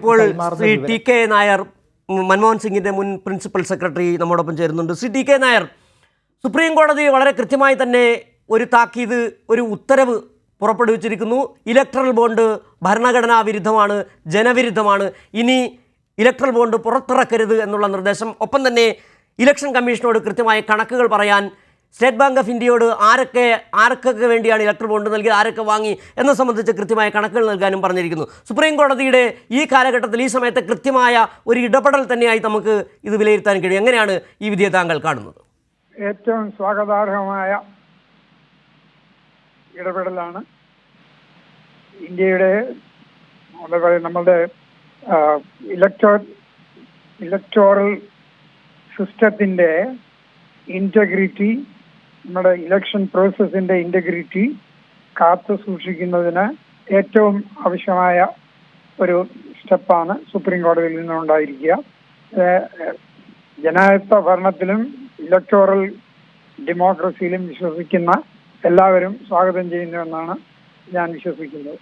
ഇപ്പോൾ Shri T K Nair Manmohan സിംഗിന്റെ മുൻ പ്രിൻസിപ്പൽ സെക്രട്ടറി നമ്മോടൊപ്പം ചേരുന്നുണ്ട്. Shri T K Nair supreme കോടതി വളരെ കൃത്യമായി തന്നെ ഒരു താക്കീത് ഒരു ഉത്തരവ് പുറപ്പെടുവിച്ചിരിക്കുന്നു. ഇലക്ട്രൽ ബോണ്ട് ഭരണഘടനാ വിരുദ്ധമാണ് ജനവിരുദ്ധമാണ്. ഇനി ഇലക്ട്രൽ ബോണ്ട് പുറത്തിറക്കരുത് എന്നുള്ള നിർദ്ദേശം. ഒപ്പം തന്നെ ഇലക്ഷൻ കമ്മീഷനോട് കൃത്യമായ കണക്കുകൾ പറയാൻ സ്റ്റേറ്റ് ബാങ്ക് ഓഫ് ഇന്ത്യയോട് ആരൊക്കെ ആർക്കൊക്കെ വേണ്ടിയാണ് ഇലക്ട്രൽ ബോണ്ട് നൽകിയത് ആരൊക്കെ വാങ്ങി എന്നെ സംബന്ധിച്ച് കൃത്യമായ കണക്കുകൾ നൽകാനും പറഞ്ഞിരിക്കുന്നു. സുപ്രീം കോടതിയുടെ ഈ കാലഘട്ടത്തിൽ ഈ സമയത്തെ കൃത്യമായ ഒരു ഇടപെടൽ തന്നെയായി നമുക്ക് ഇത് വിലയിരുത്താൻ കഴിയും. എങ്ങനെയാണ് ഈ വിധിയെ താങ്കൾ കാണുന്നത്? ഏറ്റവും സ്വാഗതാർഹമായ ഇടപെടലാണ് ഇന്ത്യയുടെ നമ്മളുടെ ഇലക്ട്രോ ഇലക്ട്രോറൽ സിസ്റ്റത്തിന്റെ ഇന്റഗ്രിറ്റി നമ്മുടെ ഇലക്ഷൻ പ്രോസസ്സിന്റെ ഇന്റഗ്രിറ്റി കാത്തു സൂക്ഷിക്കുന്നതിന് ഏറ്റവും ആവശ്യമായ ഒരു സ്റ്റെപ്പാണ് സുപ്രീം കോടതിയിൽ നിന്നുണ്ടായിരിക്കുക. ജനായത്ത ഭരണത്തിലും ഇലക്ടോറൽ ഡെമോക്രസിയിലും വിശ്വസിക്കുന്ന എല്ലാവരും സ്വാഗതം ചെയ്യുന്നുവെന്നാണ് ഞാൻ വിശ്വസിക്കുന്നത്.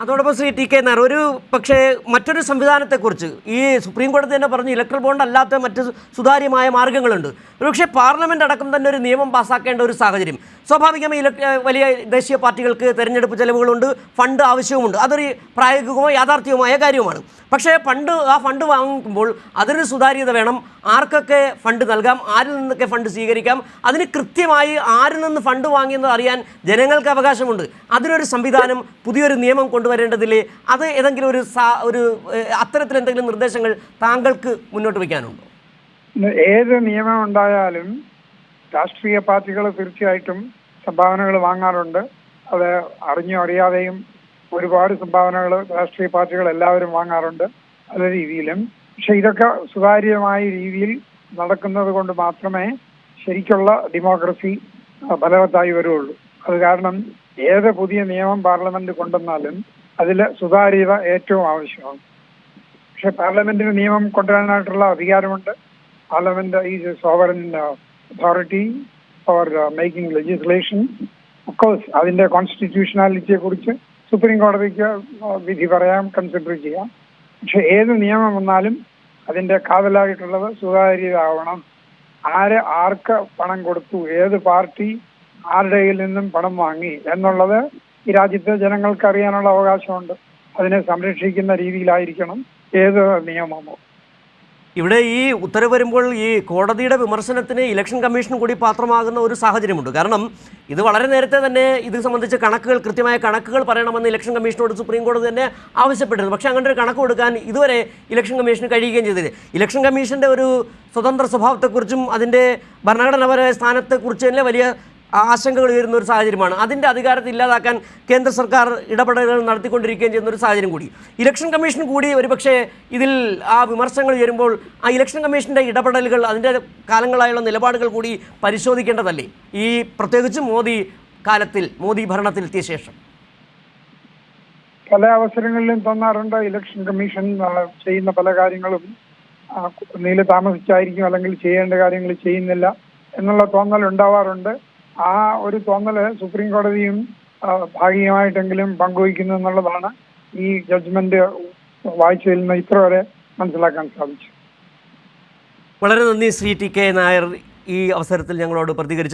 അതോടൊപ്പം ശ്രീ ടി കെ നായർ ഒരു പക്ഷേ മറ്റൊരു സംവിധാനത്തെക്കുറിച്ച് ഈ സുപ്രീം കോടതി തന്നെ പറഞ്ഞു ഇലക്ട്രൽ ബോണ്ട് അല്ലാത്ത മറ്റ് സുതാര്യമായ മാർഗങ്ങളുണ്ട് ഒരുപക്ഷെ പാർലമെന്റ് അടക്കം തന്നെ ഒരു നിയമം പാസ്സാക്കേണ്ട ഒരു സാഹചര്യം. സ്വാഭാവികമായി വലിയ ദേശീയ പാർട്ടികൾക്ക് തെരഞ്ഞെടുപ്പ് ചെലവുകളുണ്ട് ഫണ്ട് ആവശ്യവുമുണ്ട്. അതൊരു പ്രായോഗികമോ യാഥാർത്ഥ്യവുമായ കാര്യവുമാണ്. പക്ഷേ ഫണ്ട് ആ ഫണ്ട് വാങ്ങുമ്പോൾ അതിന് സുതാര്യത വേണം. ആർക്കൊക്കെ ഫണ്ട് നൽകാം? ആരിൽ നിന്നൊക്കെ ഫണ്ട് സ്വീകരിക്കാം? അതിന് കൃത്യമായി ആരിൽ നിന്ന് ഫണ്ട് വാങ്ങിയെന്ന് അറിയാൻ ജനങ്ങൾക്ക് അവകാശമുണ്ട്. അതിനൊരു സംവിധാനം പുതിയൊരു നിയമം കൊണ്ടുവരേണ്ടതില്ലേ? അത് ഏതെങ്കിലും ഒരു ഒരു അത്തരത്തിൽ എന്തെങ്കിലും നിർദ്ദേശങ്ങൾ താങ്കൾക്ക് മുന്നോട്ട് വയ്ക്കാനുണ്ടോ? ഏത് നിയമം ഉണ്ടായാലും രാഷ്ട്രീയ പാർട്ടികൾ തീർച്ചയായിട്ടും സംഭാവനകൾ വാങ്ങാറുണ്ട്. അത് അറിഞ്ഞോ അറിയാതെയും ഒരുപാട് സംഭാവനകൾ രാഷ്ട്രീയ പാർട്ടികൾ എല്ലാവരും വാങ്ങാറുണ്ട് പല രീതിയിലും. പക്ഷെ ഇതൊക്കെ സുതാര്യമായ രീതിയിൽ നടക്കുന്നത് കൊണ്ട് മാത്രമേ ശരിക്കുള്ള ഡെമോക്രസി ഫലവത്തായി വരുള്ളൂ. അത് കാരണം ഏത് പുതിയ നിയമം പാർലമെന്റ് കൊണ്ടുവന്നാലും അതിൽ സുതാര്യത ഏറ്റവും ആവശ്യമാണ്. പക്ഷെ പാർലമെന്റിന് നിയമം കൊണ്ടുവരാനായിട്ടുള്ള അധികാരമുണ്ട്. പാർലമെന്റ് ഈ sovereign authority for making legislation course അതിന്റെ കോൺസ്റ്റിറ്റ്യൂഷനാലിറ്റിയെ കുറിച്ച് സുപ്രീം കോടതിക്ക് വിധി പറയാം കൺസിഡർ ചെയ്യാം. പക്ഷെ ഏത് നിയമം വന്നാലും അതിന്റെ കാതലായിട്ടുള്ളത് സുതാര്യത ആവണം ആര് ആർക്ക് പണം കൊടുത്തു ഏത് പാർട്ടി ആരുടെ കയ്യിൽ നിന്നും പണം വാങ്ങി എന്നുള്ളത് ഈ രാജ്യത്തെ ജനങ്ങൾക്ക് അറിയാനുള്ള അവകാശമുണ്ട്. അതിനെ സംരക്ഷിക്കുന്ന രീതിയിലായിരിക്കണം ഏത് നിയമമോ. ഇവിടെ ഈ ഉത്തരവ് വരുമ്പോൾ ഈ കോടതിയുടെ വിമർശനത്തിന് ഇലക്ഷൻ കമ്മീഷൻ കൂടി പാത്രമാകുന്ന ഒരു സാഹചര്യമുണ്ട്. കാരണം ഇത് വളരെ നേരത്തെ തന്നെ ഇത് സംബന്ധിച്ച് കണക്കുകൾ കൃത്യമായ കണക്കുകൾ പറയണമെന്ന് ഇലക്ഷൻ കമ്മീഷനോട് സുപ്രീം കോടതി തന്നെ ആവശ്യപ്പെട്ടിരുന്നു. പക്ഷേ അങ്ങനെ ഒരു കണക്ക് കൊടുക്കാൻ ഇതുവരെ ഇലക്ഷൻ കമ്മീഷന് കഴിയുകയും ചെയ്തില്ല. ഇലക്ഷൻ കമ്മീഷന്റെ ഒരു സ്വതന്ത്ര സ്വഭാവത്തെക്കുറിച്ചും അതിന്റെ ഭരണഘടനാപരമായ സ്ഥാനത്തെക്കുറിച്ച് തന്നെ വലിയ ആശങ്കകൾ ഉയരുന്ന ഒരു സാഹചര്യമാണ്. അതിന്റെ അധികാരത്തെ ഇല്ലാതാക്കാൻ കേന്ദ്ര സർക്കാർ ഇടപെടലുകൾ നടത്തിക്കൊണ്ടിരിക്കുകയും ചെയ്യുന്ന ഒരു സാഹചര്യം കൂടി. ഇലക്ഷൻ കമ്മീഷൻ കൂടി ഒരുപക്ഷെ ഇതിൽ ആ വിമർശനങ്ങൾ ഉയരുമ്പോൾ ആ ഇലക്ഷൻ കമ്മീഷന്റെ ഇടപെടലുകൾ അതിന്റെ കാലങ്ങളായുള്ള നിലപാടുകൾ കൂടി പരിശോധിക്കേണ്ടതല്ലേ? ഈ പ്രത്യേകിച്ച് മോദി കാലത്തിൽ മോദി ഭരണത്തിലെത്തിയ ശേഷം. പല അവസരങ്ങളിലും തോന്നാറുണ്ട്. ഇലക്ഷൻ കമ്മീഷൻ ചെയ്യുന്ന പല കാര്യങ്ങളും നീല താമസിച്ചായിരിക്കും അല്ലെങ്കിൽ ചെയ്യേണ്ട കാര്യങ്ങൾ ചെയ്യുന്നില്ല എന്നുള്ള തോന്നൽ ഉണ്ടാവാറുണ്ട് ആ ഒരു തോന്നൽ സുപ്രീം കോടതിയും ഭാഗികമായിട്ടെങ്കിലും പങ്കുവയ്ക്കുന്നു എന്നുള്ളതാണ് ഈ ജഡ്ജ്മെന്റ് വായിച്ചതിൽ നിന്ന് ഇത്ര വരെ മനസ്സിലാക്കാൻ സാധിച്ചു വളരെ നന്ദി ശ്രീ ടി കെ നായർ ഈ അവസരത്തിൽ ഞങ്ങളോട് പ്രതികരിച്ചു.